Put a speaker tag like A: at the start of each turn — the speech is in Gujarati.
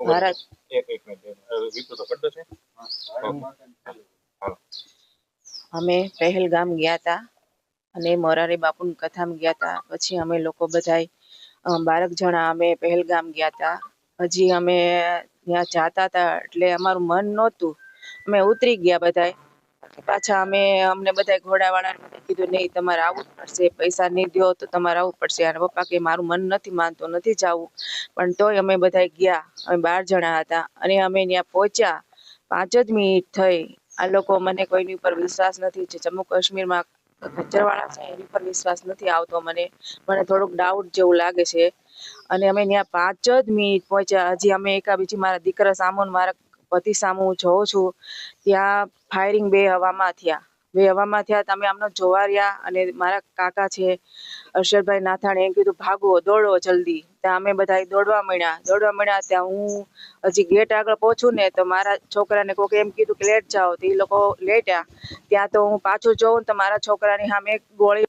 A: ભારત
B: એક એક તો
A: અમે પહેલગામ ગયા હતા અને મોરારી બાપુની કથામાં ગયા હતા. પછી અમે લોકો બધાય બારક જણા અમે પહેલગામ ગયા હતા. હજી અમે ત્યાં જાતા હતા એટલે અમારું મન નહોતું. અમે ઉતરી ગયા બધાય. પાછા અમે અમને બધા ઘોડાવાળાને કીધું, નહીં, તમારે આવવું પડશે, પૈસા નહીં દો તો તમારે આવવું પડશે. અને પપ્પા કે, મારું મન નથી માનતું, નથી જવું. પણ તોય અમે બધા ગયા, અમે બાર જણા હતા. અને અમે ત્યાં પહોંચ્યા. પાંચ જ મિનિટ થઈ. આ લોકો મને કોઈની ઉપર વિશ્વાસ નથી. જે જમ્મુ કાશ્મીરમાં ખચ્ચરવાળા છે, એની પર વિશ્વાસ નથી આવતો મને. મને થોડુંક ડાઉટ જેવું લાગે છે. અને અમે ત્યાં પાંચ જ મિનિટ પહોંચ્યા. હજી અમે એકા બીજી મારા દીકરા સામોન મારા પતિ સામુ હું જોઉં છું, ત્યાં ફાયરિંગ બે હવામાં થયા. બે હવામાં થયા, તમે આમનો જોવા રહ્યા અને મારા કાકા છે અર્ષદભાઈ નાથાણી, એમ કીધું, ભાગો, દોડો જલ્દી. ત્યાં અમે બધા દોડવા મળ્યા દોડવા મળ્યા ત્યાં હું હજી ગેટ આગળ પહોંચું ને તો મારા છોકરાને કોકે એમ કીધું કે, લેટ જાઓ. તો એ લોકો લેટ્યા. ત્યાં તો હું પાછું જોઉં તો મારા છોકરાની સામે ગોળી